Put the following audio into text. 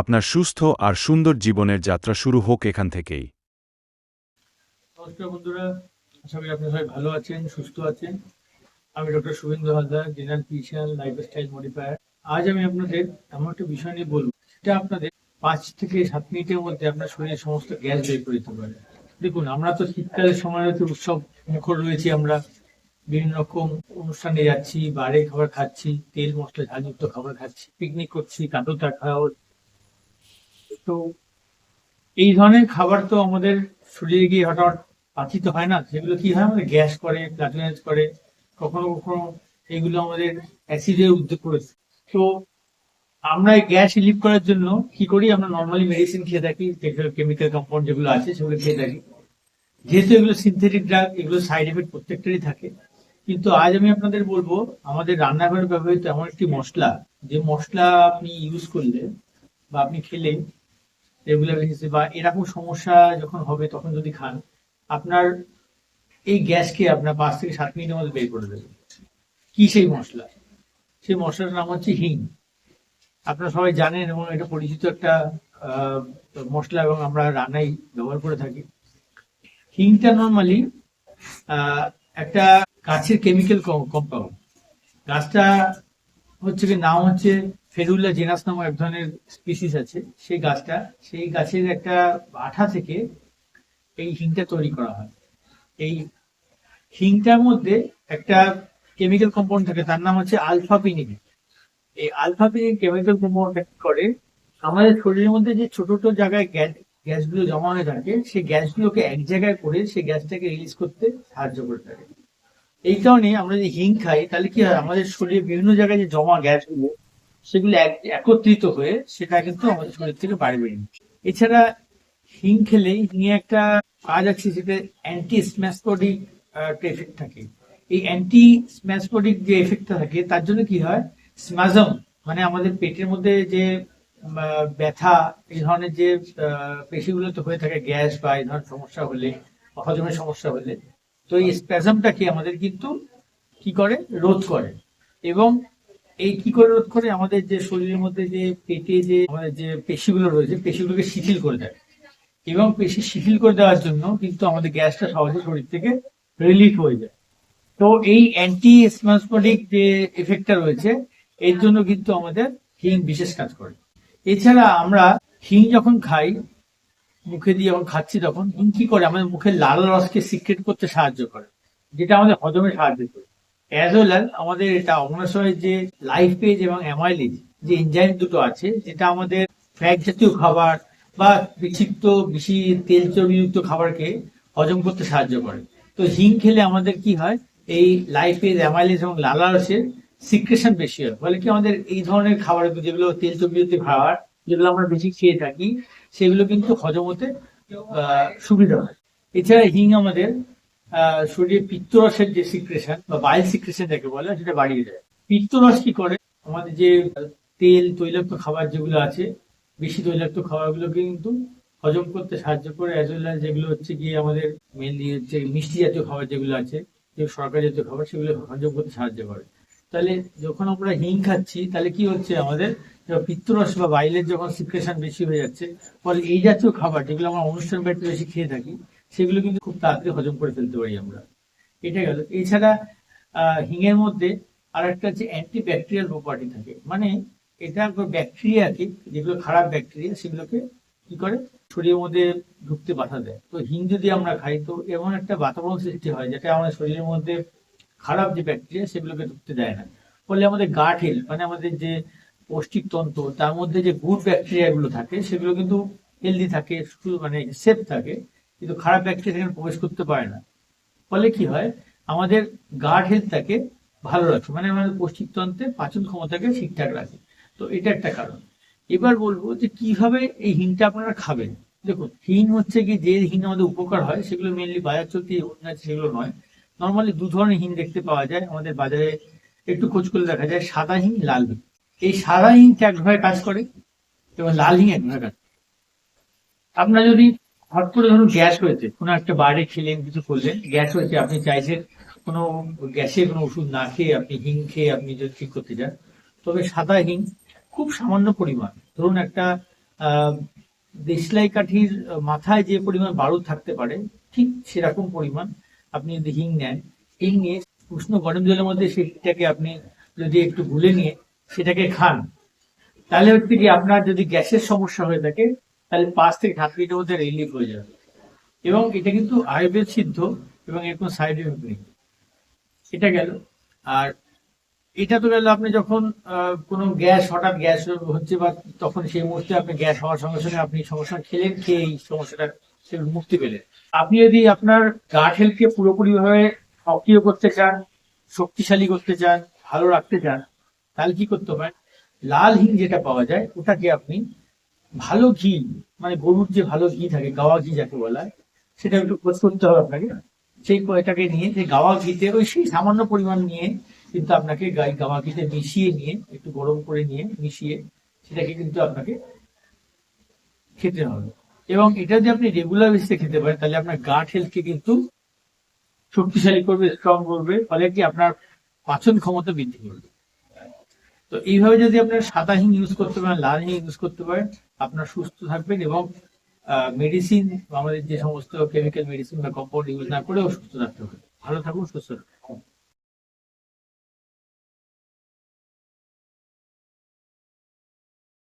আপনার সুস্থ আর সুন্দর জীবনের যাত্রা শুরু হোক এখান থেকেই। নমস্কার বন্ধুরা, আশা করি আপনি সবাই ভালো আছেন, সুস্থ আছেন। আমি doctor Shubhendu Haldar, general physician, lifestyle modifier. আজ আমি আপনাদের এমন একটা বিষয় নিয়ে বলব, সেটা আপনাদের পাঁচ থেকে সাত মিনিটের মধ্যে আপনার শরীরের সমস্ত গ্যাস বের করে দিতে পারে। দেখুন, আমরা তো শীতকালের সময় হয়তো উৎসব মুখর রয়েছি, আমরা বিভিন্ন রকম অনুষ্ঠানে যাচ্ছি বাইরে খাবার খাচ্ছি, তেল মশলা, ঝালযুক্ত খাবার খাচ্ছি পিকনিক করছি কাঁদোটা খাওয়া। তো এই ধরনের খাবার তো আমাদের শরীরে গিয়ে হঠাৎ পাচিত হয় না। সেগুলো কি হয়? আমাদের গ্যাস করে প্লাটোনাইজ করে, কখনো কখনো এগুলো আমাদের অ্যাসিডে উদ্যোগ করেছে। তো আমরা গ্যাস রিলিভ করার জন্য কি করি? আমরা নর্মালি মেডিসিন খেয়ে থাকি, যেগুলো কেমিক্যাল কম্পাউন্ড যেগুলো আছে, সেগুলো খেয়ে থাকি। যেহেতু এগুলো সিনথেটিক ড্রাগ এগুলো সাইড এফেক্ট প্রত্যেকটারই থাকে। কিন্তু আজ আমি আপনাদের বলব, আমাদের রান্নাঘরে ব্যবহৃত এমন একটি মশলা, যে মশলা আপনি ইউজ করলে বা আপনি খেলে রেগুলার বেসিসে বা এরকম সমস্যা যখন হবে তখন যদি খান, আপনার এই গ্যাসকে আপনার পাঁচ থেকে সাত মিনিটের মধ্যে বের করে দেবে কি সেই মশলা? সেই মশলাটার নাম হচ্ছে হিং। আপনারা সবাই জানেন এবং এটা পরিচিত একটা মশলা এবং আমরা রান্নায় ব্যবহার করে থাকি। হিংটা নর্মালি একটা গাছের কেমিক্যাল কম্পাউন্ড গাছটা হচ্ছে কি, নাম হচ্ছে ফেরুল্লা জেনাস নামক এক ধরনের স্পিসিস আছে। সেই গাছটা, সেই গাছের একটা আঠা থেকে এই হিংটা তৈরি করা হয়। এই হিংটার মধ্যে একটা কেমিক্যাল কম্পাউন্ড থাকে, তার নাম হচ্ছে আলফা পিনিক এই আলফা পিনিক কেমিক্যাল কম্পাউন্ড করে, আমাদের শরীরের মধ্যে যে ছোট ছোট জায়গায় গ্যাস- গ্যাসগুলো জমা হয়ে থাকে, সেই গ্যাসগুলোকে এক জায়গায় করে সেই গ্যাসটাকে রিলিজ করতে সাহায্য করে থাকে। এই কারণে আমরা যদি হিং খাই তাহলে কি হয়? আমাদের শরীরে বিভিন্ন জায়গায় যে জমা গ্যাসগুলো সেগুলো একত্রিত হয়ে সেটা কিন্তু আমাদের শরীর থেকে বাইরে বেরিয়ে এছাড়া হিং খেলে হিঙে একটা কাজ আছে সেটা অ্যান্টি স্ম্যাসপডিক এফেক্ট থাকে। এই অ্যান্টি স্ম্যাসপডিক যে এফেক্টটা থাকে তার জন্য কি হয়? স্মাজম মানে আমাদের পেটের মধ্যে যে ব্যথা এই ধরনের যে পেশিগুলোতে হয়ে থাকে গ্যাস বা এই ধরনের সমস্যা হলে হজমের সমস্যা হলে তো এই স্প্যাজমটাকে আমাদের কিন্তু কি করে? রোধ করে। এবং এই কি করে রোধ করে? আমাদের যে শরীরের মধ্যে যে পেটে যে, আমাদের যে পেশিগুলো রয়েছে, পেশিগুলোকে শিথিল করে দেয়। এবং পেশি শিথিল করে দেওয়ার জন্য কিন্তু আমাদের গ্যাসটা সহজে শরীর থেকে রিলিফ হয়ে যায়। তো এই অ্যান্টি স্মাসপটিক যে এফেক্টটা রয়েছে, এর জন্য কিন্তু আমাদের হিং বিশেষ কাজ করে। এছাড়া আমরা হিং যখন খাই মুখে দিয়ে যখন খাচ্ছি তখন কি করে? আমাদের মুখের লাল রসকে সিক্রেট করতে সাহায্য করে, যেটা আমাদের হজমে সাহায্য করে। অ্যাজ ওয়েল অ্যাজ আমাদের এটা অগ্নাশয়ের যে লাইফ পেজ এবং অ্যামাইলিজ যে এনজাইম দুটো আছে, যেটা আমাদের ফ্যাট জাতীয় খাবার বা বিক্ষিপ্ত, বেশি তেল চর্বিযুক্ত খাবারকে হজম করতে সাহায্য করে। তো হিং খেলে আমাদের কি হয়? এই লাইফ পেজ অ্যামাইলিজ এবং লালারসের সিক্রেশন বেশি হয়। ফলে কি আমাদের এই ধরনের খাবার যেগুলো তেল চর্বিযুক্ত খাবার যেগুলো আমরা বেশি খেয়ে থাকি, সেগুলো কিন্তু হজম হতে সুবিধা হয়। এছাড়া হিং আমাদের শরীরে পিত্তরসের যে সিক্রেশন বা বাইল সিক্রেশন যাকে বলে, সেটা বাড়িয়ে দেয়। পিত্তরস কি করে? আমাদের যে, তেল, তৈলাক্ত খাবার যেগুলো আছে, বেশি তৈলাক্ত খাবারগুলোকে কিন্তু হজম করতে সাহায্য করে। অ্যাজ ওয়েল যেগুলো হচ্ছে গিয়ে আমাদের মেনলি হচ্ছে মিষ্টি জাতীয় খাবার যেগুলো আছে সরকারি জাতীয় খাবার, সেগুলো হজম করতে সাহায্য করে। তাহলে যখন আমরা হিং খাচ্ছি, তাহলে কি হচ্ছে আমাদের? পিত্তরস বা বাইলের যখন সিক্রেশন বেশি হয়ে যাচ্ছে, ফলে এই জাতীয় খাবার যেগুলো আমরা অনুষ্ঠান বাড়িতে বেশি খেয়ে থাকি, সেগুলো কিন্তু খুব তাড়াতাড়ি হজম করে ফেলতে পারি আমরা। এটা গেল। এছাড়া হিঙের মধ্যে আর একটা হচ্ছে অ্যান্টি ব্যাকটেরিয়াল প্রপার্টি থাকে। মানে এটা ব্যাকটেরিয়াকে যেগুলো খারাপ ব্যাকটেরিয়া সেগুলোকে কি করে? শরীরের মধ্যে ঢুকতে বাধা দেয়। তো হিং যদি আমরা খাই, তো এমন একটা বাতাবরণ সৃষ্টি হয় যেটা আমাদের শরীরের মধ্যে খারাপ যে ব্যাকটেরিয়া সেগুলোকে ঢুকতে দেয় না। ফলে আমাদের গাট মানে আমাদের যে পৌষ্টিক তন্ত্র তার মধ্যে যে গুড ব্যাকটেরিয়া গুলো থাকে, সেগুলো কিন্তু হেলদি থাকে মানে সেফ থাকে, কিন্তু খারাপ ব্যাকটেরিয়া সেখানে প্রবেশ করতে পারে না। ফলে কি হয়? আমাদের গার্ড হেলথটাকে ভালো রাখে মানে আমাদের পৌষ্টিক তন্ত্রে পাচন ক্ষমতাকে ঠিকঠাক রাখে। তো এটা একটা কারণ। এবার বলব যে কীভাবে এই হিংটা আপনারা খাবেন? দেখুন, হিং হচ্ছে কি, যে হিং আমাদের উপকার হয়, সেগুলো মেনলি বাজার চলতি সেগুলো নয়। নর্মালি দু ধরনের হিং দেখতে পাওয়া যায়। আমাদের বাজারে একটু খোঁজ করে দেখা যায় সাদা হিং, লাল হিং। এই সাদা হিংটা একভাবে কাজ করে? এবং লাল হিং একভাবে কাজ করে। আপনার যদি হট করে ধরুন গ্যাস হয়েছে, কোনো একটা বাইরে খেলেন, কিছু করলেন, গ্যাস হয়েছে, আপনি চাইছেন কোনো গ্যাসে কোনো ওষুধ না খেয়ে আপনি হিং খেয়ে আপনি যদি ঠিক করতে চান, তবে সাদা হিং খুব সামান্য পরিমাণ। ধরুন একটা দেশলাই কাঠির মাথায় যে পরিমাণ বারুদ থাকতে পারে, ঠিক সেরকম পরিমাণ আপনি যদি হিং নেন, হিং নিয়ে উষ্ণ গরম জলের মধ্যে সেটাকে আপনি যদি একটু গুলে নিয়ে সেটাকে খান, তাহলে হচ্ছে কি আপনার যদি গ্যাসের সমস্যা হয়ে থাকে, তাহলে পাঁচ থেকে সাত মিনিটের মধ্যে রিলিফ হয়ে যাবে। এবং এটা কিন্তু আয়ুর্বেদ সিদ্ধ এবং এর কোনো সাইড এফেক্ট নেই। এটা গেল। আর এটা তো গেল আপনি যখন কোনো গ্যাস, হঠাৎ গ্যাস হচ্ছে বা তখন সেই মুহূর্তে আপনি গ্যাস হওয়ার সঙ্গে সঙ্গে আপনি সমস্যা খেলেন, খেয়ে এই সমস্যাটা মুক্তি পেলেন। আপনি যদি আপনার গাট হেলথকে পুরোপুরি ভাবে সক্রিয় করতে চান, শক্তিশালী করতে চান, ভালো রাখতে চান, তাহলে কি করতে হবে? লাল হিং যেটা পাওয়া যায়, ওটাকে আপনি ভালো ঘি মানে গরুর যে ভালো ঘি থাকে, গাওয়া ঘি যাকে বলা হয়, সেটা একটু খোঁজ করতে হবে আপনাকে। সেই কয়টাকে নিয়ে যে গাওয়া ঘিতে ওই সেই সামান্য পরিমাণ নিয়ে কিন্তু আপনাকে গাই, গাওয়া ঘিতে মিশিয়ে নিয়ে, একটু গরম করে নিয়ে, মিশিয়ে সেটাকে কিন্তু আপনাকে খেতে হবে। এবং এটা যদি আপনি রেগুলার বেসিসে খেতে পারেন, তাহলে আপনার গাট হেলথকে কিন্তু শক্তিশালী করবে স্ট্রং করবে, ফলে কি আপনার পাচন ক্ষমতা বৃদ্ধি করবে। তো এইভাবে যদি আপনার সাদা হিং ইউজ করতে পারেন, লাল হিং ইউজ করতে পারেন, আপনার সুস্থ থাকবেন এবং মেডিসিন আমাদের যে সমস্ত কেমিক্যাল মেডিসিন বা কম্পাউন্ড ইউজ না করেও সুস্থ থাকতে হবে। ভালো থাকুন, সুস্থ থাকুন।